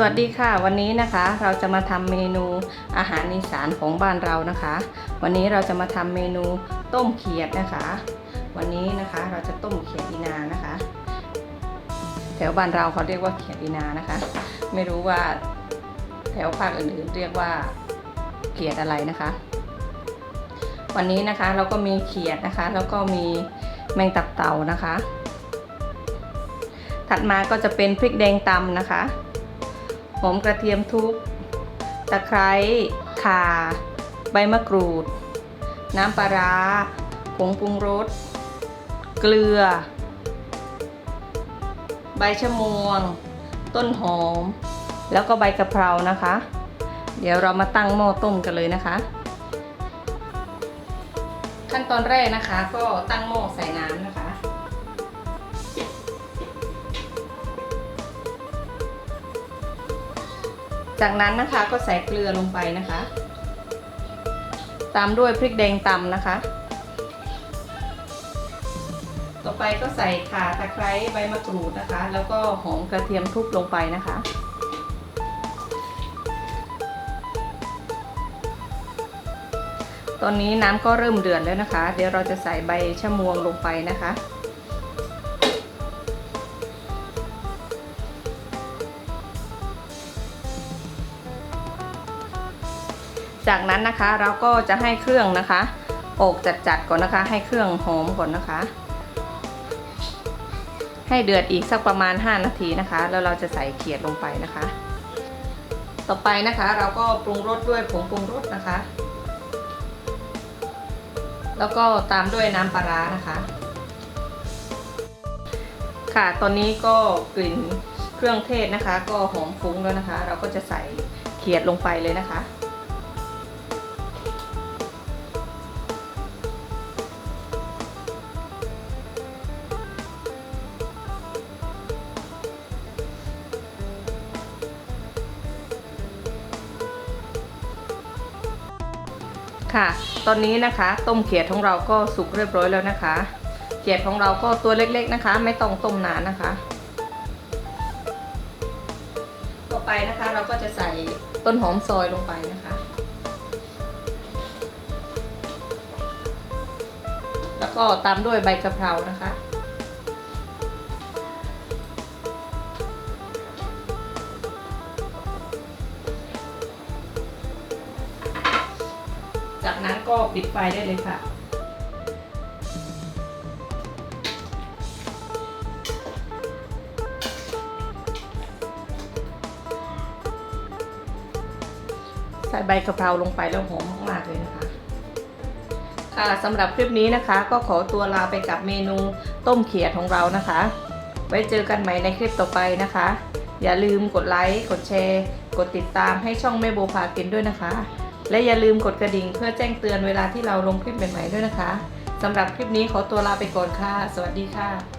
สวัสดีค่ะวันนี้นะคะเราจะมาทำเมนูอาหารอีสานของบ้านเรานะคะ วันนี้เราจะมาทำเมนูต้มเขียดนะคะ วันนี้นะคะเราจะต้มเขียดอีนานะคะ แถวบ้านเราเขาเรียกว่าเขียดอีนานะคะ ไม่รู้ว่าแถวภาคอื่นๆเรียกว่าเขียดอะไรนะคะ วันนี้นะคะเราก็มีเขียดนะคะ แล้วก็มีแมงตับเต่านะคะ ถัดมาก็จะเป็นพริกแดงตำนะคะ หอมกระเทียมทุบตะไคร้ข่า ใบมะกรูด น้ำปลาร้าผงปรุงรส เกลือ ใบชะมวง ต้นหอม แล้วก็ใบกะเพรานะคะ เดี๋ยวเรามาตั้งหม้อต้มกันเลยนะคะ ขั้นตอนแรกนะคะก็ตั้งหม้อใส่น้ำนะคะ จากนั้นนะคะก็ใส่เกลือลงไปนะคะ ตามด้วยพริกแดงตำนะคะ ต่อไปก็ใส่ข่าตะไคร้ใบมะกรูดนะคะ แล้วก็หอมกระเทียมทุบลงไปนะคะตอนนี้น้ำก็เริ่มเดือดแล้วนะคะ เดี๋ยวเราจะใส่ใบชะมวงลงไปนะคะ จากนั้นนะคะเราก็จะให้เครื่องนะคะออกจัดๆก่อนนะคะ ให้เครื่องหอมก่อนนะคะ ให้เดือดอีกสักประมาณ 5 นาทีนะคะ แล้วเราจะใส่เขียดลงไปนะคะ ต่อไปนะคะเราก็ปรุงรสด้วยผงปรุงรสนะคะ แล้วก็ตามด้วยน้ำปลาร้านะคะ ค่ะตอนนี้ก็กลิ่นเครื่องเทศนะคะ ก็หอมฟุ้งแล้วนะคะ เราก็จะใส่เขียดลงไปเลยนะคะ ค่ะ ตอนนี้นะคะ ต้มเขียดของเราก็สุกเรียบร้อยแล้วนะคะ เขียดของเราก็ตัวเล็กๆนะคะ ไม่ต้องต้มนานนะคะ ต่อไปนะคะเราก็จะใส่ต้นหอมซอยลงไปนะคะ แล้วก็ตามด้วยใบกะเพรานะคะ จากนั้นก็ปิดไฟได้เลยค่ะ ใส่ใบกะเพราลงไปแล้วหอมมากๆเลยนะคะค่ะสำหรับคลิปนี้นะคะ ก็ขอตัวลาไปกับเมนูต้มเขียดของเรานะคะ ไว้เจอกันใหม่ในคลิปต่อไปนะคะ อย่าลืมกดไลค์ กดแชร์ กดติดตามให้ช่องแม่โบพากินด้วยนะคะ และอย่าลืมกดกระดิ่งเพื่อแจ้งเตือนเวลาที่เราลงคลิปใหม่ๆด้วยนะคะสำหรับคลิปนี้ขอตัวลาไปก่อนค่ะ สวัสดีค่ะ